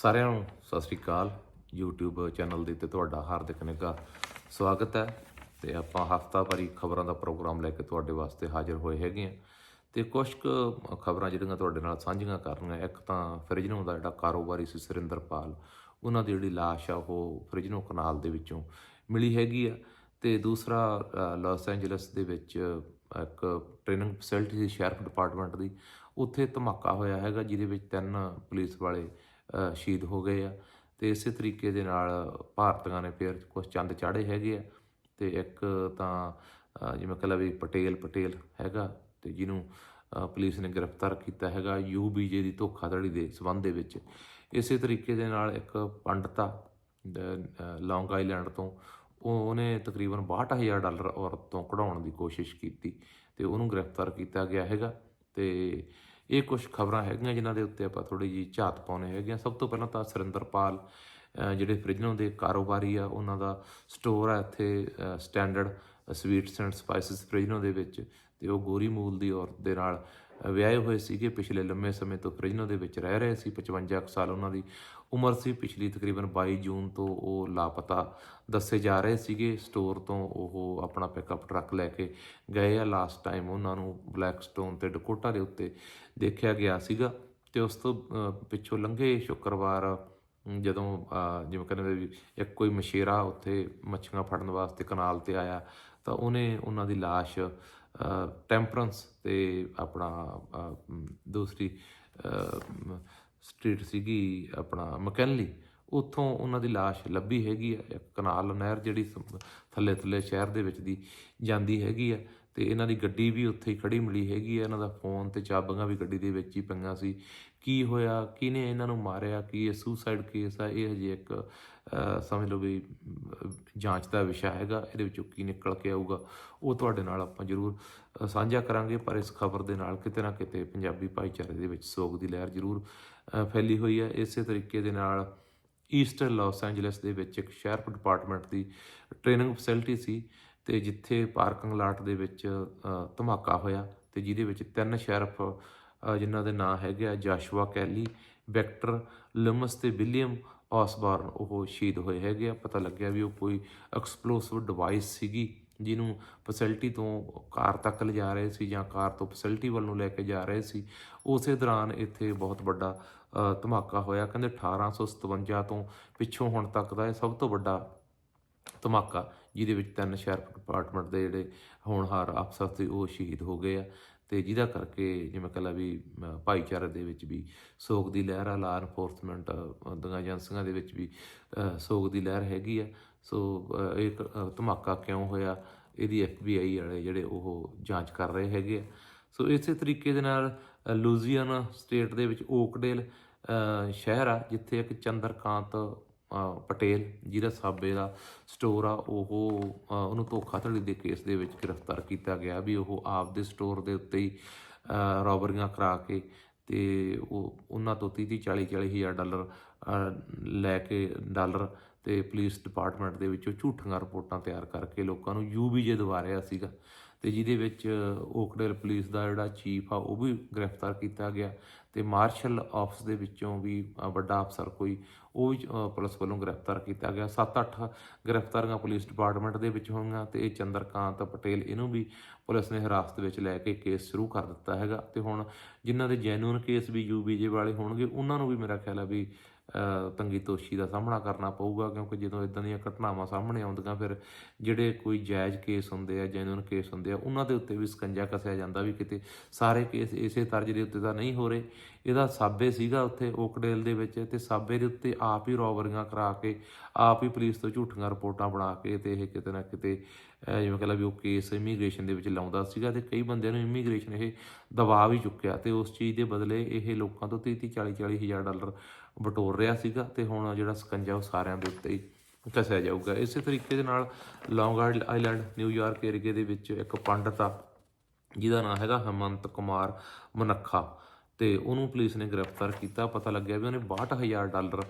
ਸਾਰਿਆਂ ਨੂੰ ਸਤਿ ਸ੍ਰੀ ਅਕਾਲ। YouTube channel ਦੇ ਤੇ ਤੁਹਾਡਾ ਹਾਰਦਿਕ ਨਿੱਘਾ ਸਵਾਗਤ ਹੈ ਤੇ ਆਪਾਂ ਹਫਤਾ ਭਰੀ ਖਬਰਾਂ ਦਾ ਪ੍ਰੋਗਰਾਮ ਲੈ ਕੇ ਤੁਹਾਡੇ ਵਾਸਤੇ ਹਾਜ਼ਰ ਹੋਏ ਹੈਗੇ ਆ ਤੇ ਕੁਝ ਕੁ ਖਬਰਾਂ ਜਿਹੜੀਆਂ ਤੁਹਾਡੇ ਨਾਲ ਸਾਂਝੀਆਂ ਕਰਨੀਆਂ ਇੱਕ ਤਾਂ ਫਰਿਜਨੋ ਦਾ ਜਿਹੜਾ ਕਾਰੋਬਾਰੀ ਸੀ ਸੁਰਿੰਦਰਪਾਲ ਉਹਨਾਂ ਦੀ ਜਿਹੜੀ ਲਾਸ਼ ਆ ਉਹ ਫਰਿਜਨੋ ਕਨਾਲ ਦੇ ਵਿੱਚੋਂ ਮਿਲੀ ਹੈਗੀ ਆ ਤੇ ਦੂਸਰਾ ਅ, ਲਾਸ ਐਂਜਲਸ ਦੇ ਵਿੱਚ ਇੱਕ ਟ੍ਰੇਨਿੰਗ ਫੈਸਿਲਿਟੀ ਸੀ ਸ਼ੈਰਿਫ ਡਿਪਾਰਟਮੈਂਟ ਦੀ ਉੱਥੇ ਧਮਾਕਾ ਹੋਇਆ ਹੈਗਾ ਜਿਹਦੇ ਵਿੱਚ ਤਿੰਨ ਪੁਲਿਸ ਵਾਲੇ ਸ਼ਹੀਦ ਹੋ ਗਏ ਆ। ਤੇ ਇਸੇ ਤਰੀਕੇ ਦੇ ਨਾਲ ਭਾਰਤੀਆਂ ਨੇ ਫਿਰ ਕੁਝ ਚੰਦ ਚਾੜੇ ਹੈਗੇ ਆ ਤੇ ਇੱਕ ਤਾਂ ਜਿਵੇਂ ਕਹ ਲਾ ਵੀ ਪਟੇਲ ਪਟੇਲ ਹੈਗਾ ਤੇ ਜਿਹਨੂੰ ਪੁਲਿਸ ਨੇ ਗ੍ਰਿਫਤਾਰ ਕੀਤਾ ਹੈਗਾ ਯੂਬੀਜੇ ਦੀ ਧੋਖਾਧੜੀ ਦੇ ਸਬੰਧ ਦੇ ਵਿੱਚ। ਇਸੇ ਤਰੀਕੇ ਦੇ ਨਾਲ ਇੱਕ ਪੰਡਤਾ ਲੌਂਗ ਆਈਲੈਂਡ ਤੋਂ, ਉਹ, ਉਹਨੇ ਤਕਰੀਬਨ 62000 ਡਾਲਰ ਔਰਤ ਤੋਂ ਕਢਾਉਣ ਦੀ ਕੋਸ਼ਿਸ਼ ਕੀਤੀ ਤੇ ਉਹਨੂੰ ਗ੍ਰਿਫਤਾਰ ਕੀਤਾ ਗਿਆ ਹੈਗਾ ਤੇ ਇਹ ਕੁਝ ਖਬਰਾਂ ਹੈਗੀਆਂ ਜਿਨ੍ਹਾਂ ਦੇ ਉੱਤੇ ਆਪਾਂ ਥੋੜੀ ਜੀ ਝਾਤ ਪਾਉਣੇ ਹੈਗੇ ਆ ਸਭ ਤੋਂ ਪਹਿਲਾਂ ਤਾਂ ਸੁਰਿੰਦਰਪਾਲ ਜਿਹੜੇ ਫਰਿਜਨੋਂ ਦੇ ਕਾਰੋਬਾਰੀ ਆ, ਉਹਨਾਂ ਦਾ ਸਟੋਰ ਆ ਇੱਥੇ standard sweets and spices Fresno ਦੇ ਵਿੱਚ ਤੇ ਉਹ ਗੋਰੀ ਮੂਲ ਦੀ ਔਰਤ ਦੇ ਨਾਲ ਵਿਆਹੇ ਹੋਏ ਸੀਗੇ। ਪਿਛਲੇ ਲੰਮੇ ਸਮੇਂ ਤੋਂ ਫਰਿਜਨੋ ਦੇ ਵਿੱਚ ਰਹਿ ਰਹੇ ਸੀ। 55 ਕੁ ਸਾਲ ਉਹਨਾਂ ਦੀ ਉਮਰ ਸੀ ਪਿਛਲੀ ਤਕਰੀਬਨ 22 ਜੂਨ ਤੋਂ ਉਹ ਲਾਪਤਾ ਦੱਸੇ ਜਾ ਰਹੇ ਸੀਗੇ। ਸਟੋਰ ਤੋਂ ਉਹ ਆਪਣਾ ਪਿਕਅਪ ਟਰੱਕ ਲੈ ਕੇ ਗਏ ਆ। ਲਾਸਟ ਟਾਈਮ ਉਹਨਾਂ ਨੂੰ ਬਲੈਕਸਟੋਨ ਤੇ ਡਕੋਟਾ ਦੇ ਉੱਤੇ ਦੇਖਿਆ ਗਿਆ ਸੀਗਾ ਤੇ ਉਸ ਤੋਂ ਪਿੱਛੋਂ ਲੰਘੇ ਸ਼ੁੱਕਰਵਾਰ ਜਦੋਂ ਜਿਵੇਂ ਕਹਿੰਦੇ ਵੀ ਇੱਕ ਕੋਈ ਮਸ਼ੇਰਾ ਉੱਥੇ ਮੱਛੀਆਂ ਫੜਨ ਵਾਸਤੇ ਕਨਾਲ ਤੇ ਆਇਆ ਤਾਂ ਉਹਨੇ ਉਹਨਾਂ ਦੀ ਲਾਸ਼ ਟੈਂਪਰੈਂਸ ਤੇ ਆਪਣਾ ਦੂਸਰੀ ਸਟਰੀਟ ਸੀਗੀ ਆਪਣਾ ਮਕੈਨਲੀ ਉੱਥੋਂ ਉਹਨਾਂ ਦੀ ਲਾਸ਼ ਲੱਭੀ ਹੈਗੀ ਆ ਕਨਾਲ ਨਹਿਰ ਜਿਹੜੀ ਥੱਲੇ ਥੱਲੇ ਸ਼ਹਿਰ ਦੇ ਵਿੱਚ ਦੀ ਜਾਂਦੀ ਹੈਗੀ ਆ, ਤੇ ਇਹਨਾਂ ਦੀ ਗੱਡੀ ਵੀ ਉੱਥੇ ਹੀ ਖੜੀ ਮਿਲੀ ਹੈਗੀ ਆ, ਇਹਨਾਂ ਦਾ ਫੋਨ ਤੇ ਚਾਬੀਆਂ ਵੀ ਗੱਡੀ ਦੇ ਵਿੱਚ ਹੀ ਪਈਆਂ ਸੀ। ਕੀ ਹੋਇਆ, ਕਿਹਨੇ ਇਹਨਾਂ ਨੂੰ ਮਾਰਿਆ, ਕੀ ਇਹ ਸੁਸਾਈਡ ਕੇਸ ਆ, ਇਹ ਹਜੇ ਇੱਕ ਸਮਝ ਲਓ ਵੀ ਜਾਂਚ ਦਾ ਵਿਸ਼ਾ ਹੈਗਾ, ਇਹਦੇ ਵਿੱਚੋਂ ਕੀ ਨਿਕਲ ਕੇ ਆਊਗਾ, ਉਹ ਤੁਹਾਡੇ ਨਾਲ ਆਪਾਂ ਜ਼ਰੂਰ ਸਾਂਝਾ ਕਰਾਂਗੇ, ਪਰ ਇਸ ਖਬਰ ਦੇ ਨਾਲ ਕਿਤੇ ਨਾ ਕਿਤੇ ਪੰਜਾਬੀ ਭਾਈਚਾਰੇ ਦੇ ਵਿੱਚ ਸੋਗ ਦੀ ਲਹਿਰ ਜ਼ਰੂਰ ਫੈਲੀ ਹੋਈ ਹੈ। ਇਸੇ ਤਰੀਕੇ ਦੇ ਨਾਲ ਈਸਟਰਨ ਲਾਸ ਐਂਜਲਸ ਦੇ ਵਿੱਚ ਇੱਕ ਸ਼ੈਰਿਫ ਡਿਪਾਰਟਮੈਂਟ ਦੀ ਟ੍ਰੇਨਿੰਗ ਫੈਸਿਲਿਟੀ ਸੀ ਤੇ ਜਿੱਥੇ ਪਾਰਕਿੰਗ ਲਾਟ ਦੇ ਵਿੱਚ ਧਮਾਕਾ ਹੋਇਆ ਤੇ ਜਿਹਦੇ ਵਿੱਚ ਤਿੰਨ ਸ਼ੈਰਿਫ ਜਿਨ੍ਹਾਂ ਦੇ ਨਾਂ ਹੈਗੇ ਆ ਜਾਸ਼ੂਆ ਕੈਲੀ, ਵੈਕਟਰ ਲਮਸ ਤੇ ਵਿਲੀਅਮ ਆਸਬਾਰਨ ਉਹ ਸ਼ਹੀਦ ਹੋਏ ਹੈਗੇ ਆ। ਪਤਾ ਲੱਗਿਆ ਵੀ ਉਹ ਕੋਈ ਐਕਸਪਲੋਸਿਵ ਡਿਵਾਈਸ ਸੀਗੀ। ਜਿਹਨੂੰ ਫੈਸਿਲਿਟੀ ਤੋਂ ਕਾਰ ਤੱਕ ਲਿਜਾ ਰਹੇ ਸੀ ਜਾਂ ਕਾਰ ਤੋਂ ਫੈਸਿਲਿਟੀ ਵੱਲ ਨੂੰ ਲੈ ਕੇ ਜਾ ਰਹੇ ਸੀ, ਉਸੇ ਦੌਰਾਨ ਇੱਥੇ ਬਹੁਤ ਵੱਡਾ ਧਮਾਕਾ ਹੋਇਆ। ਕਹਿੰਦੇ 1857 ਤੋਂ ਪਿੱਛੋਂ ਹੁਣ ਤੱਕ ਦਾ ਇਹ ਸਭ ਤੋਂ ਵੱਡਾ ਧਮਾਕਾ, ਜਿਹਦੇ ਵਿੱਚ ਤਿੰਨ ਸ਼ੈਰਿਫ ਡਿਪਾਰਟਮੈਂਟ ਦੇ ਜਿਹੜੇ ਹੋਣਹਾਰ ਅਫਸਰ ਸੀ, ਉਹ ਸ਼ਹੀਦ ਹੋ ਗਏ ਆ। ਤੇ ਜਿਹਦਾ ਕਰਕੇ ਜਿਵੇਂ ਕਹਲਾ ਵੀ ਭਾਈਚਾਰੇ ਦੇ ਵਿੱਚ ਵੀ ਸੋਗ ਦੀ ਲਹਿਰ ਆ ਲਾ ਇਨਫੋਰਸਮੈਂਟ ਦੀਆਂ ਏਜੰਸੀਆਂ ਦੇ ਵਿੱਚ ਵੀ ਸੋਗ ਦੀ ਲਹਿਰ ਹੈਗੀ ਆ। ਸੋ ਇਹ ਕ- ਧਮਾਕਾ ਕਿਉਂ ਹੋਇਆ? ਇਹਦੀ FBI ਵਾਲੇ ਜਿਹੜੇ ਉਹ ਜਾਂਚ ਕਰ ਰਹੇ ਹੈਗੇ ਆ। ਸੋ ਇਸੇ ਤਰੀਕੇ ਦੇ ਨਾਲ ਅ, ਲੂਜ਼ੀਆਨਾ ਸਟੇਟ ਦੇ ਵਿੱਚ ਓਕਡੇਲ ਸ਼ਹਿਰ ਆ ਜਿੱਥੇ ਇੱਕ ਚੰਦਰਕਾਂਤ ਪਟੇਲ ਜਿਹਦਾ ਸਾਬੇ ਦਾ ਸਟੋਰ ਆ ਉਹ ਉਹਨੂੰ ਧੋਖਾਧੜੀ ਦੇ ਕੇਸ ਦੇ ਵਿੱਚ ਗ੍ਰਿਫਤਾਰ ਕੀਤਾ ਗਿਆ ਵੀ ਉਹ ਆਪ ਦੇ ਸਟੋਰ ਦੇ ਉੱਤੇ ਹੀ ਰੋਬਰੀਆਂ ਕਰਾ ਕੇ ਤੇ ਉਹ ਉਹਨਾਂ ਤੋਂ 30 30 40 40 ਹਜ਼ਾਰ ਡਾਲਰ ਲੈ ਕੇ ਡਾਲਰ ਤੇ ਪੁਲਿਸ ਡਿਪਾਰਟਮੈਂਟ ਦੇ ਵਿੱਚੋਂ ਝੂਠੀਆਂ ਰਿਪੋਰਟਾਂ ਤਿਆਰ ਕਰਕੇ ਲੋਕਾਂ ਨੂੰ ਯੂਬੀਜੇ ਦਵਾ ਰਿਹਾ ਸੀਗਾ ਤੇ ਜਿਹਦੇ ਵਿੱਚ ਓਕਡੇਲ ਪੁਲਿਸ ਦਾ ਜਿਹੜਾ ਚੀਫ ਆ, ਉਹ ਵੀ ਗ੍ਰਿਫਤਾਰ ਕੀਤਾ ਗਿਆ ਤੇ ਮਾਰਸ਼ਲ ਆਫਿਸ ਦੇ ਵਿੱਚੋਂ ਵੀ ਵੱਡਾ ਅਫਸਰ ਕੋਈ, ਉਹ ਵੀ ਪੁਲਿਸ ਵੱਲੋਂ ਗ੍ਰਿਫਤਾਰ ਕੀਤਾ ਗਿਆ। 7-8 ਗ੍ਰਿਫਤਾਰੀਆਂ ਪੁਲਿਸ ਡਿਪਾਰਟਮੈਂਟ ਦੇ ਵਿੱਚ ਹੋਈਆਂ ਤੇ ਇਹ ਚੰਦਰਕਾਂਤ ਪਟੇਲ ਇਹਨੂੰ ਵੀ ਪੁਲਿਸ ਨੇ ਹਿਰਾਸਤ ਵਿੱਚ ਲੈ ਕੇ ਕੇਸ ਸ਼ੁਰੂ ਕਰ ਦਿੱਤਾ ਹੈਗਾ। ਤੇ ਹੁਣ ਜਿਨ੍ਹਾਂ ਦੇ ਜੈਨੂਨ ਕੇਸ ਵੀ ਯੂਬੀਜੇ ਵਾਲੇ ਹੋਣਗੇ, ਉਹਨਾਂ ਨੂੰ ਵੀ ਮੇਰਾ ਖਿਆਲ ਆ ਵੀ ਤੰਗੀ ਤੋਸ਼ੀ ਦਾ ਸਾਹਮਣਾ ਕਰਨਾ ਪਊਗਾ, ਕਿਉਂਕਿ ਜਦੋਂ ਇਦਾਂ ਦੀਆਂ ਘਟਨਾਵਾਂ ਸਾਹਮਣੇ ਆਉਂਦੀਆਂ, ਫਿਰ ਜਿਹੜੇ ਕੋਈ ਜਾਇਜ਼ ਕੇਸ ਹੁੰਦੇ ਆ ਜੈਨੂਨ ਕੇਸ ਹੁੰਦੇ ਆ, ਉਹਨਾਂ ਦੇ ਉੱਤੇ ਵੀ ਸਕੰਜਾ ਕੱਸਿਆ ਜਾਂਦਾ ਵੀ ਕਿਤੇ ਸਾਰੇ ਕੇਸ ਇਸੇ ਤਰਜ ਦੇ ਉੱਤੇ ਤਾਂ ਨਹੀਂ ਹੋ ਰਹੇ। ਇਹਦਾ ਸਾਬੇ ਸੀਗਾ ਉੱਥੇ ਓਕਡੇਲ ਦੇ ਵਿੱਚ ਤੇ ਸਾਬੇ ਦੇ ਉੱਤੇ ਆਪ ਹੀ ਰੋਬਰੀਆਂ ਕਰਾ ਕੇ, ਆਪ ਹੀ ਪੁਲਿਸ ਤੋਂ ਝੂਠੀਆਂ ਰਿਪੋਰਟਾਂ ਬਣਾ ਕੇ ਤੇ ਇਹ ਕਿਤੇ ਨਾ ਕਿਤੇ ਜਿਵੇਂ ਕਹਿੰਦਾ ਵੀ ਉਹ ਕੇਸ ਇਮੀਗ੍ਰੇਸ਼ਨ ਦੇ ਵਿੱਚ ਲਾਉਂਦਾ ਸੀਗਾ ਤੇ ਕਈ ਬੰਦਿਆਂ ਨੂੰ ਇਮੀਗ੍ਰੇਸ਼ਨ ਇਹ ਦਬਾਅ ਵੀ ਚੁੱਕਿਆ ਤੇ ਉਸ ਚੀਜ਼ ਦੇ ਬਦਲੇ ਇਹ ਲੋਕਾਂ ਤੋਂ 30 30 40 40 ਹਜ਼ਾਰ ਡਾਲਰ ਬਟੋਰ ਰਿਹਾ ਸੀਗਾ ਤੇ ਹੁਣ ਜਿਹੜਾ ਸਕੰਜਾ ਉਹ ਸਾਰਿਆਂ ਦੇ ਉੱਤੇ ਹੀ ਕੱਸਿਆ ਜਾਊਗਾ। ਇਸੇ ਤਰੀਕੇ ਦੇ ਨਾਲ ਲੌਂਗ ਆਈਲੈਂਡ ਨਿਊਯਾਰਕ ਏਰੀਏ ਦੇ ਵਿੱਚ ਇੱਕ ਪੰਡਤ ਆ ਜਿਹਦਾ ਨਾਮ ਹੈਗਾ ਹਮੰਤ ਕੁਮਾਰ ਮਨੱਖਾ ਤੇ ਉਹਨੂੰ ਪੁਲਿਸ ਨੇ ਗ੍ਰਿਫਤਾਰ ਕੀਤਾ। ਪਤਾ ਲੱਗਿਆ ਵੀ ਉਹਨੇ 62000 ਡਾਲਰ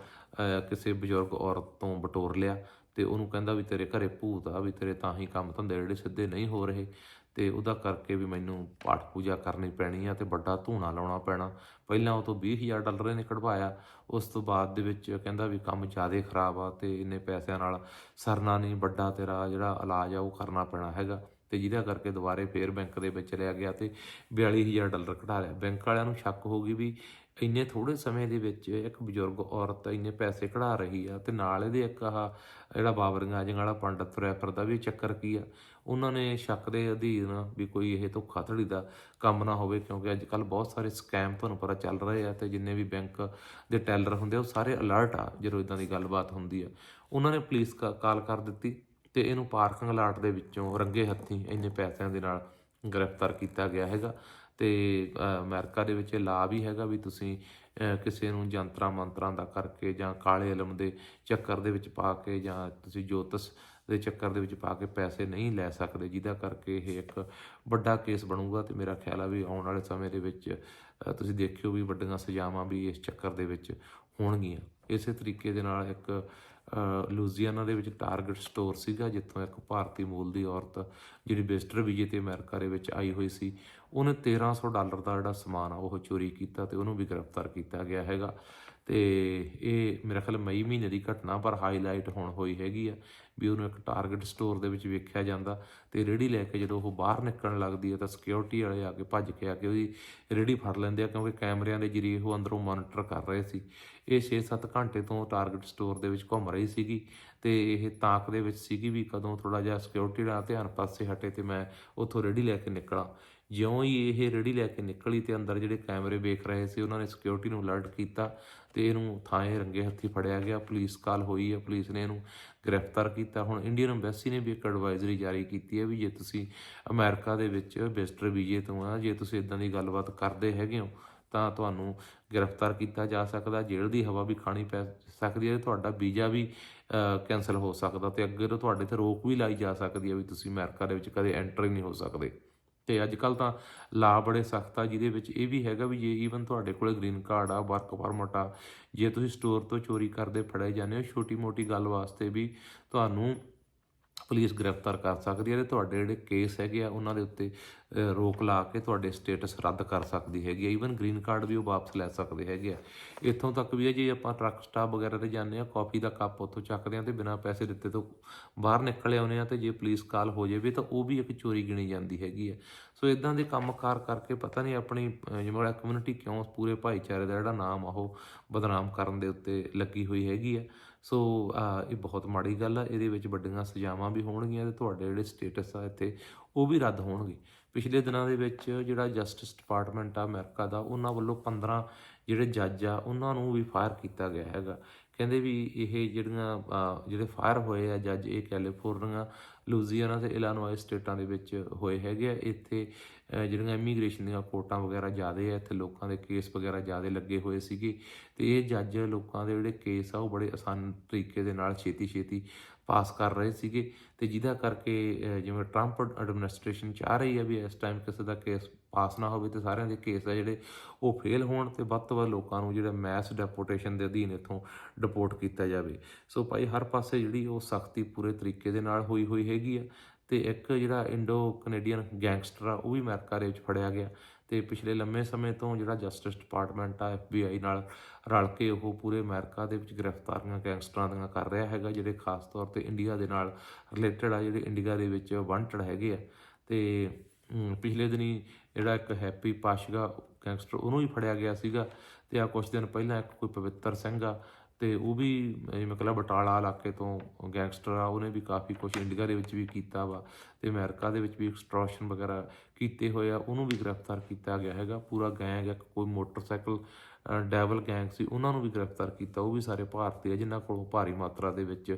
ਕਿਸੇ ਬਜ਼ੁਰਗ ਔਰਤ ਤੋਂ ਬਟੋਰ ਲਿਆ। ਤੇ ਉਹਨੂੰ ਕਹਿੰਦਾ ਵੀ ਤੇਰੇ ਘਰੇ ਭੂਤ ਆ, ਵੀ ਤੇਰੇ ਤਾਂ ਹੀ ਕੰਮ ਧੰਦੇ ਜਿਹੜੇ ਸਿੱਧੇ ਨਹੀਂ ਹੋ ਰਹੇ। ਤੇ ਉਹਦਾ ਕਰਕੇ ਵੀ ਮੈਨੂੰ ਪਾਠ ਪੂਜਾ ਕਰਨੀ ਪੈਣੀ ਆ ਤੇ ਵੱਡਾ ਧੂਣਾ ਲਾਉਣਾ ਪੈਣਾ। ਪਹਿਲਾਂ ਉਹ ਤੋਂ 20000 ਡਾਲਰ ਇਹਨੇ ਕਢਵਾਇਆ। ਉਸ ਤੋਂ ਬਾਅਦ ਦੇ ਵਿੱਚ ਕਹਿੰਦਾ ਵੀ ਕੰਮ ਜ਼ਿਆਦਾ ਖਰਾਬ ਆ ਤੇ ਇੰਨੇ ਪੈਸਿਆਂ ਨਾਲ ਸਰਨਾ ਨਹੀਂ, ਵੱਡਾ ਤੇਰਾ ਜਿਹੜਾ ਇਲਾਜ ਆ ਉਹ ਕਰਨਾ ਪੈਣਾ ਹੈਗਾ। ਤੇ ਜਿਹਦਾ ਕਰਕੇ ਦੁਬਾਰੇ ਫੇਰ ਬੈਂਕ ਦੇ ਵਿੱਚ ਲਿਆ ਗਿਆ ਤੇ 42000 ਡਾਲਰ ਕਢਾ ਲਿਆ। ਬੈਂਕ ਵਾਲਿਆਂ ਨੂੰ ਸ਼ੱਕ ਹੋ ਗਈ ਵੀ ਇੰਨੇ ਥੋੜੇ ਸਮੇਂ ਦੇ ਵਿੱਚ ਇੱਕ ਬਜ਼ੁਰਗ ਔਰਤ ਇੰਨੇ ਪੈਸੇ ਕਢਾ ਰਹੀ ਆ ਤੇ ਨਾਲ ਇਹਦੇ ਇੱਕ ਆਹ ਜਿਹੜਾ ਬਾਬਰੀਆਂ ਆਜਮ ਵਾਲਾ ਪੰਡਤ ਤੁਰਿਆ ਦਾ ਵੀ ਚੱਕਰ ਕੀ ਆ? ਉਹਨਾਂ ਨੇ ਸ਼ੱਕ ਦੇ ਅਧੀਨ ਵੀ ਕੋਈ ਇਹ ਧੋਖਾਧੜੀ ਦਾ ਕੰਮ ਨਾ ਹੋਵੇ ਕਿਉਂਕਿ ਅੱਜ ਕੱਲ ਬਹੁਤ ਸਾਰੇ ਸਕੈਮ ਤੁਹਾਨੂੰ ਪਤਾ ਚੱਲ ਰਹੇ ਆ ਤੇ ਜਿੰਨੇ ਵੀ ਬੈਂਕ ਦੇ ਟੈਲਰ ਹੁੰਦੇ ਆ, ਉਹ ਸਾਰੇ ਅਲਰਟ ਆ ਜਦੋਂ ਇਦਾਂ ਦੀ ਗੱਲਬਾਤ ਹੁੰਦੀ ਆ। ਉਹਨਾਂ ਨੇ ਪੁਲਿਸ ਕਾਲ ਕਰ ਦਿੱਤੀ ਤੇ ਇਹਨੂੰ ਪਾਰਕਿੰਗ ਲਾਟ ਦੇ ਵਿੱਚੋਂ ਰੰਗੇ ਹੱਥੀਂ ਇੰਨੇ ਪੈਸਿਆਂ ਦੇ ਨਾਲ ਗ੍ਰਿਫਤਾਰ ਕੀਤਾ ਗਿਆ ਹੈਗਾ। ਤੇ ਅ, ਅਮਰੀਕਾ ਦੇ ਵਿੱਚ ਇਹ ਲਾ ਵੀ ਹੈਗਾ ਵੀ ਤੁਸੀਂ ਕਿਸੇ ਨੂੰ ਜੰਤਰਾਂ ਮੰਤਰਾਂ ਦਾ ਕਰਕੇ ਜਾਂ ਕਾਲੇ ਇਲਮ ਦੇ ਚੱਕਰ ਦੇ ਵਿੱਚ ਪਾ ਕੇ ਜਾਂ ਤੁਸੀਂ ਜੋਤਸ ਦੇ ਚੱਕਰ ਦੇ ਵਿੱਚ ਪਾ ਕੇ ਪੈਸੇ ਨਹੀਂ ਲੈ ਸਕਦੇ ਜਿਹਦਾ ਕਰਕੇ ਇਹ ਇੱਕ ਵੱਡਾ ਕੇਸ ਬਣੂਗਾ ਤੇ ਮੇਰਾ ਖਿਆਲ ਆ ਵੀ ਆਉਣ ਵਾਲੇ ਸਮੇਂ ਦੇ ਵਿੱਚ ਤੁਸੀਂ ਦੇਖਿਓ ਵੀ ਵੱਡੀਆਂ ਸਜ਼ਾਵਾਂ ਵੀ ਇਸ ਚੱਕਰ ਦੇ ਵਿੱਚ ਹੋਣਗੀਆਂ। ਇਸੇ ਤਰੀਕੇ ਦੇ ਨਾਲ ਇੱਕ ਲੂਜ਼ੀਆਨਾ ਦੇ ਵਿੱਚ ਟਾਰਗੇਟ ਸਟੋਰ ਸੀਗਾ, ਜਿੱਥੋਂ ਇੱਕ ਭਾਰਤੀ ਮੂਲ ਦੀ ਔਰਤ ਜਿਹੜੀ ਵਿਜ਼ਟਰ ਵੀਜ਼ੇ ਤੇ ਅਮਰੀਕਾ ਦੇ ਵਿੱਚ ਆਈ ਹੋਈ ਸੀ, ਉਹਨੇ 1300 ਡਾਲਰ ਦਾ ਜਿਹੜਾ ਸਮਾਨ ਆ, ਉਹ ਚੋਰੀ ਕੀਤਾ ਤੇ ਉਹਨੂੰ ਵੀ ਗ੍ਰਿਫਤਾਰ ਕੀਤਾ ਗਿਆ ਹੈਗਾ। ਤੇ ਇਹ ਮੇਰਾ ਖਿਆਲ ਮਈ ਮਹੀਨੇ ਦੀ ਘਟਨਾ ਪਰ ਹਾਈਲਾਈਟ ਹੁਣ ਹੋਈ ਹੈਗੀ ਆ ਵੀ ਉਹਨੂੰ ਇੱਕ ਟਾਰਗੇਟ ਸਟੋਰ ਦੇ ਵਿੱਚ ਵੇਖਿਆ ਜਾਂਦਾ ਤੇ ਰੇੜੀ ਲੈ ਕੇ ਜਦੋਂ ਉਹ ਬਾਹਰ ਨਿਕਲਣ ਲੱਗਦੀ ਹੈ ਤਾਂ ਸਿਕਿਉਰਿਟੀ ਵਾਲੇ ਆ ਕੇ ਭੱਜ ਕੇ ਆ ਕੇ ਉਹਦੀ ਰੇੜੀ ਫੜ ਲੈਂਦੇ ਆ ਕਿਉਂਕਿ ਕੈਮਰਿਆਂ ਦੇ ਜਰੀਏ ਉਹ ਅੰਦਰੋਂ ਮੋਨੀਟਰ ਕਰ ਰਹੇ ਸੀ। ਇਹ 6-7 ਘੰਟੇ ਤੋਂ ਟਾਰਗੇਟ ਸਟੋਰ ਦੇ ਵਿੱਚ ਘੁੰਮ ਰਹੀ ਸੀਗੀ ਤੇ ਇਹ ਤਾਕ ਦੇ ਵਿੱਚ ਸੀਗੀ ਵੀ ਕਦੋਂ ਥੋੜਾ ਜਿਹਾ ਸਿਕਿਉਰਿਟੀ ਦਾ ਧਿਆਨ ਪਾਸੇ ਹਟੇ ਤੇ ਮੈਂ ਉੱਥੋਂ ਰੇੜੀ ਲੈ ਕੇ ਨਿਕਲਾਂ। ਜਿਉਂ ਹੀ ਇਹ ਰੇੜੀ ਲੈ ਕੇ ਨਿਕਲੀ ਤੇ ਅੰਦਰ ਜਿਹੜੇ ਕੈਮਰੇ ਵੇਖ ਰਹੇ ਸੀ, ਉਹਨਾਂ ਨੇ ਸਿਕਿਉਰਿਟੀ ਨੂੰ ਅਲਰਟ ਕੀਤਾ ਤੇ ਇਹਨੂੰ ਥਾਂ ਰੰਗੇ ਹੱਥੀ ਫੜਿਆ ਗਿਆ। ਪੁਲਿਸ ਕਾਲ ਹੋਈ ਹੈ, ਪੁਲਿਸ ਨੇ ਇਹਨੂੰ ਗ੍ਰਿਫਤਾਰ ਕੀਤਾ। ਹੁਣ ਇੰਡੀਅਨ ਐਮਬੈਸੀ ਨੇ ਵੀ ਇੱਕ ਐਡਵਾਈਜ਼ਰੀ ਜਾਰੀ ਕੀਤੀ ਹੈ ਵੀ ਜੇ ਤੁਸੀਂ ਅਮਰੀਕਾ ਦੇ ਵਿੱਚ ਵਿਜ਼ਟਰ ਵੀਜ਼ੇ ਤੋਂ ਆ, ਜੇ ਤੁਸੀਂ ਇਦਾਂ ਦੀ ਗੱਲਬਾਤ ਕਰਦੇ ਹੈਗੇ ਹੋ, ਤਾਂ ਤੁਹਾਨੂੰ ਗ੍ਰਿਫਤਾਰ ਕੀਤਾ ਜਾ ਸਕਦਾ। ਜੇਲ੍ਹ ਦੀ ਹਵਾ ਵੀ ਖਾਣੀ ਪੈ ਸਕਦੀ ਹੈ ਤੇ ਤੁਹਾਡਾ ਵੀਜ਼ਾ ਵੀ ਕੈਨਸਲ ਹੋ ਸਕਦਾ ਤੇ ਅੱਗੇ ਤੋਂ ਤੁਹਾਡੇ ਤੇ ਰੋਕ ਵੀ ਲਾਈ ਜਾ ਸਕਦੀ ਹੈ ਵੀ ਤੁਸੀਂ ਅਮਰੀਕਾ ਦੇ ਵਿੱਚ ਕਦੇ ਐਂਟਰ ਹੀ ਨਹੀਂ ਹੋ ਸਕਦੇ। ਤੇ ਅੱਜ ਕੱਲ ਤਾਂ ਲਾ ਬੜੇ ਸਖਤ ਆ, ਜਿਹਦੇ ਵਿੱਚ ਇਹ ਵੀ ਹੈਗਾ ਵੀ ਜੇ ਈਵਨ ਤੁਹਾਡੇ ਕੋਲੇ ਗ੍ਰੀਨ ਕਾਰਡ ਆ ਵਰਕ ਪਰਮਿਟ ਆ, ਜੇ ਤੁਸੀਂ ਸਟੋਰ ਤੋਂ ਚੋਰੀ ਕਰਦੇ ਫੜੇ ਜਾਂਦੇ ਹੋ ਛੋਟੀ ਮੋਟੀ ਗੱਲ ਵਾਸਤੇ ਵੀ ਤੁਹਾਨੂੰ ਪੁਲਿਸ ਗ੍ਰਿਫਤਾਰ ਕਰ ਸਕਦੀ ਹੈ ਤੇ ਤੁਹਾਡੇ ਜਿਹੜੇ ਕੇਸ ਹੈਗੇ ਆ ਉਹਨਾਂ ਦੇ ਉੱਤੇ ਰੋਕ ਲਾ ਕੇ ਤੁਹਾਡੇ ਸਟੇਟਸ ਰੱਦ ਕਰ ਸਕਦੀ ਹੈਗੀ ਆ। ਈਵਨ ਗ੍ਰੀਨ ਕਾਰਡ ਵੀ ਉਹ ਵਾਪਸ ਲੈ ਸਕਦੇ ਹੈਗੇ ਆ। ਇੱਥੋਂ ਤੱਕ ਵੀ ਹੈ ਜੇ ਆਪਾਂ ਟਰੱਕ ਸਟਾਪ ਵਗੈਰਾ ਤੇ ਜਾਂਦੇ ਆ ਕਾਫੀ ਦਾ ਕੱਪ ਉੱਥੋਂ ਚੱਕਦੇ ਆ ਤੇ ਬਿਨਾਂ ਪੈਸੇ ਦਿੱਤੇ ਤੋਂ ਬਾਹਰ ਨਿਕਲ ਆਉਂਦੇ ਆ ਤੇ ਜੇ ਪੁਲਿਸ ਕਾਲ ਹੋ ਜਾਵੇ ਤਾਂ ਉਹ ਵੀ ਇੱਕ ਚੋਰੀ ਗਿਣੀ ਜਾਂਦੀ ਹੈਗੀ ਹੈ ਸੋ ਇਦਾਂ ਦੇ ਕੰਮਕਾਰ ਕਰਕੇ ਪਤਾ ਨਹੀਂ ਆਪਣੀ ਅ, ਕਮਿਊਨਿਟੀ ਕਿਉਂ ਪੂਰੇ ਭਾਈਚਾਰੇ ਦਾ ਜਿਹੜਾ ਨਾਮ ਆ ਉਹ ਬਦਨਾਮ ਕਰਨ ਦੇ ਉੱਤੇ ਲੱਗੀ ਹੋਈ ਹੈਗੀ ਆ। ਸੋ ਇਹ ਬਹੁਤ ਮਾੜੀ ਗੱਲ ਆ, ਇਹਦੇ ਵਿੱਚ ਵੱਡੀਆਂ ਸਜ਼ਾਵਾਂ ਵੀ ਹੋਣਗੀਆਂ ਤੇ ਤੁਹਾਡੇ ਜਿਹੜੇ ਸਟੇਟਸ ਆ ਇੱਥੇ, ਉਹ ਵੀ ਰੱਦ ਹੋਣਗੇ। ਪਿਛਲੇ ਦਿਨਾਂ ਦੇ ਵਿੱਚ ਜਿਹੜਾ ਜਸਟਿਸ ਡਿਪਾਰਟਮੈਂਟ ਆ ਅਮਰੀਕਾ ਦਾ, ਉਹਨਾਂ ਵੱਲੋਂ 15 ਜਿਹੜੇ ਜੱਜ ਆ, ਉਹਨਾਂ ਨੂੰ ਵੀ ਫਾਇਰ ਕੀਤਾ ਗਿਆ ਹੈਗਾ। ਕਹਿੰਦੇ ਵੀ ਇਹ ਜਿਹੜੀਆਂ ਜਿਹੜੇ ਫਾਇਰ ਹੋਏ ਆ ਜੱਜ, ਇਹ ਕੈਲੀਫੋਰਨੀਆ ਲੂਜ਼ੀਆਨਾ ਤੇ ਇਲਾਨੋਇਸ ਸਟੇਟਾਂ ਦੇ ਵਿੱਚ ਹੋਏ ਹੈਗੇ ਆ। ਇੱਥੇ ਜਿਹੜੀਆਂ ਇਮੀਗ੍ਰੇਸ਼ਨ ਦੀਆਂ ਕੋਰਟਾਂ ਵਗੈਰਾ ਜ਼ਿਆਦੇ ਆ, ਇੱਥੇ ਲੋਕਾਂ ਦੇ ਕੇਸ ਵਗੈਰਾ ਜ਼ਿਆਦੇ ਲੱਗੇ ਹੋਏ ਸੀਗੇ, ਤੇ ਇਹ ਜੱਜ ਲੋਕਾਂ ਦੇ ਜਿਹੜੇ ਕੇਸ ਆ, ਉਹ ਬੜੇ ਆਸਾਨ ਤਰੀਕੇ ਦੇ ਨਾਲ ਛੇਤੀ ਛੇਤੀ ਪਾਸ ਕਰ ਰਹੇ ਸੀਗੇ, ਤੇ ਜਿਹਦਾ ਕਰਕੇ ਜਿਵੇਂ ਟਰੰਪ ਐਡਮਿਨਿਸਟ੍ਰੇਸ਼ਨ ਚਾਹ ਰਹੀ ਹੈ ਵੀ ਇਸ ਟਾਈਮ ਕਿਸੇ ਦਾ ਕੇਸ ਪਾਸ ਨਾ ਹੋਵੇ, ਤੇ ਸਾਰਿਆਂ ਦੇ ਕੇਸ ਆ ਜਿਹੜੇ ਉਹ ਫੇਲ ਹੋਣ, ਤੇ ਵੱਧ ਤੋਂ ਵੱਧ ਲੋਕਾਂ ਨੂੰ ਜਿਹੜਾ ਮੈਸ ਡੈਪੋਟੇਸ਼ਨ ਦੇ ਅਧੀਨ ਇਥੋਂ ਡਿਪੋਰਟ ਕੀਤਾ ਜਾਵੇ। ਸੋ ਭਾਈ, ਹਰ ਪਾਸੇ ਜਿਹੜੀ ਉਹ ਸਖਤੀ ਪੂਰੇ ਤਰੀਕੇ ਦੇ ਨਾਲ ਹੋਈ ਹੋਈ ਹੈਗੀ ਆ ਤੇ ਇੱਕ ਜਿਹੜਾ ਇੰਡੋ ਕੈਨੇਡੀਅਨ ਗੈਂਗਸਟਰ ਆ, ਉਹ ਵੀ ਅਮਰੀਕਾ ਦੇ ਵਿੱਚ ਫੜਿਆ ਗਿਆ ਤੇ ਪਿਛਲੇ ਲੰਮੇ ਸਮੇਂ ਤੋਂ ਜਿਹੜਾ ਜਸਟਿਸ ਡਿਪਾਰਟਮੈਂਟ ਆ FBI ਨਾਲ ਰਲ ਕੇ ਉਹ ਪੂਰੇ ਅਮਰੀਕਾ ਦੇ ਵਿੱਚ ਗ੍ਰਿਫਤਾਰੀਆਂ ਗੈਂਗਸਟਰਾਂ ਦੀਆਂ ਕਰ ਰਿਹਾ ਹੈਗਾ, ਜਿਹੜੇ ਖਾਸ ਤੌਰ ਤੇ ਇੰਡੀਆ ਦੇ ਨਾਲ ਰਿਲੇਟਡ ਆ, ਜਿਹੜੇ ਇੰਡੀਆ ਦੇ ਵਿੱਚ ਵਾਂਟਡ ਹੈਗੇ ਆ। ਤੇ ਪਿਛਲੇ ਦਿਨੀ ਜਿਹੜਾ ਇੱਕ ਹੈਪੀ ਪਾਸ਼ਗਾ ਗੈਂਗਸਟਰ ਉਹਨੂੰ ਵੀ ਫੜਿਆ ਗਿਆ ਸੀਗਾ ਤੇ ਆ ਕੁਝ ਦਿਨ ਪਹਿਲਾਂ ਇੱਕ ਕੋਈ ਪਵਿੱਤਰ ਸਿੰਘ ਆ ਤੇ ਉਹ ਵੀ ਜਿਵੇਂ ਕਲਾ ਬਟਾਲਾ ਇਲਾਕੇ ਤੋਂ ਗੈਂਗਸਟਰ ਆ, ਉਹਨੇ ਵੀ ਕਾਫੀ ਕੁਝ ਇੰਡੀਆ ਦੇ ਵਿੱਚ ਵੀ ਕੀਤਾ ਵਾ ਤੇ ਅਮਰੀਕਾ ਦੇ ਵਿੱਚ ਵੀ ਐਕਸਟ੍ਰੈਕਸ਼ਨ ਵਗੈਰਾ ਕੀਤੇ ਹੋਏ ਆ, ਉਹਨੂੰ ਵੀ ਗ੍ਰਿਫਤਾਰ ਕੀਤਾ ਗਿਆ ਹੈਗਾ, ਪੂਰਾ ਗੈਂਗ ਇੱਕ ਕੋਈ ਮੋਟਰਸਾਈਕਲ ਡੈਵਲ ਗੈਂਗ ਸੀ, ਉਹਨਾਂ ਨੂੰ ਵੀ ਗ੍ਰਿਫਤਾਰ ਕੀਤਾ, ਉਹ ਵੀ ਸਾਰੇ ਭਾਰਤੀ ਆ, ਜਿਨ੍ਹਾਂ ਕੋਲੋਂ ਭਾਰੀ ਮਾਤਰਾ ਦੇ ਵਿੱਚ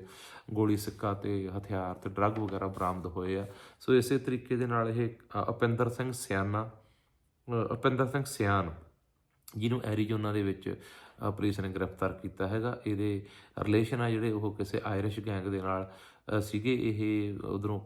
ਗੋਲੀ ਸਿੱਕਾ ਤੇ ਹਥਿਆਰ ਤੇ ਡਰੱਗ ਵਗੈਰਾ ਬਰਾਮਦ ਹੋਏ ਆ। ਸੋ ਇਸੇ ਤਰੀਕੇ ਦੇ ਨਾਲ ਇਹ ਅਪਿੰਦਰ ਸਿੰਘ ਸਿਆਨਾ ਅਪਿੰਦਰ ਸਿੰਘ ਸਿਆਨ, ਜਿਹਨੂੰ ਐਰੀਜ਼ੋਨਾ ਦੇ ਵਿੱਚ ਪੁਲਿਸ ਨੇ ਗ੍ਰਿਫਤਾਰ ਕੀਤਾ ਹੈਗਾ। ਇਹਦੇ ਰਿਲੇਸ਼ਨ ਆ ਜਿਹੜੇ ਉਹ ਕਿਸੇ ਆਇਰਿਸ਼ ਗੈਂਗ ਦੇ ਨਾਲ ਸੀਗੇ। ਇਹ ਉਧਰੋਂ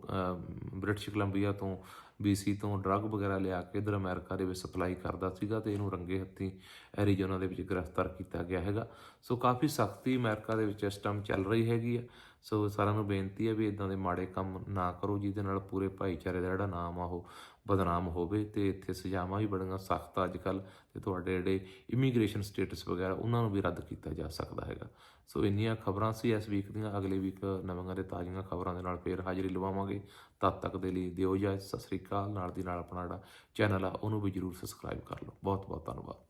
ਬ੍ਰਿਟਿਸ਼ ਕੋਲੰਬੀਆ ਤੋਂ BC ਤੋਂ ਡਰੱਗ ਵਗੈਰਾ ਲਿਆ ਕੇ ਇਧਰ ਅਮਰੀਕਾ ਦੇ ਵਿੱਚ ਸਪਲਾਈ ਕਰਦਾ ਸੀਗਾ ਤੇ ਇਹਨੂੰ ਰੰਗੇ ਹੱਥੀਂ ਐਰੀਜ਼ੋਨਾ ਦੇ ਵਿੱਚ ਗ੍ਰਿਫਤਾਰ ਕੀਤਾ ਗਿਆ ਹੈਗਾ। ਸੋ ਕਾਫੀ ਸਖਤੀ ਅਮਰੀਕਾ ਦੇ ਵਿੱਚ ਇਸ ਟਾਈਮ ਚੱਲ ਰਹੀ ਹੈਗੀ ਆ। ਸੋ ਸਾਰਿਆਂ ਨੂੰ ਬੇਨਤੀ ਹੈ ਵੀ ਇਦਾਂ ਦੇ ਮਾੜੇ ਕੰਮ ਨਾ ਕਰੋ, ਜਿਹਦੇ ਨਾਲ ਪੂਰੇ ਭਾਈਚਾਰੇ ਦਾ ਜਿਹੜਾ ਨਾਮ ਆ ਉਹ ਬਦਨਾਮ ਹੋਵੇ ਤੇ ਇੱਥੇ ਸਜ਼ਾਵਾਂ ਵੀ ਬੜੀਆਂ ਸਖਤ ਅੱਜ ਕੱਲ ਤੇ ਤੁਹਾਡੇ ਜਿਹੜੇ ਇਮੀਗ੍ਰੇਸ਼ਨ ਸਟੇਟਸ ਵਗੈਰਾ, ਉਹਨਾਂ ਨੂੰ ਵੀ ਰੱਦ ਕੀਤਾ ਜਾ ਸਕਦਾ ਹੈਗਾ। ਸੋ ਇੰਨੀਆਂ ਖਬਰਾਂ ਸੀ ਇਸ ਵੀਕ ਦੀਆਂ, ਅਗਲੇ ਵੀਕ ਨਵੀਆਂ ਤੇ ਤਾਜ਼ੀਆਂ ਖਬਰਾਂ ਦੇ ਨਾਲ ਫੇਰ ਹਾਜ਼ਰੀ ਲਵਾਵਾਂਗੇ। ਤਦ ਤੱਕ ਦੇ ਲਈ ਦਿਓ ਇਜਾਜ਼ਤ, ਸਤਿ ਸ੍ਰੀ ਅਕਾਲ, ਨਾਲ ਦੀ ਨਾਲ ਆਪਣਾ ਜਿਹੜਾ ਚੈਨਲ ਆ, ਉਹਨੂੰ ਵੀ ਜਰੂਰ ਸਬਸਕ੍ਰਾਈਬ ਕਰ ਲਓ। ਬਹੁਤ ਬਹੁਤ ਧੰਨਵਾਦ।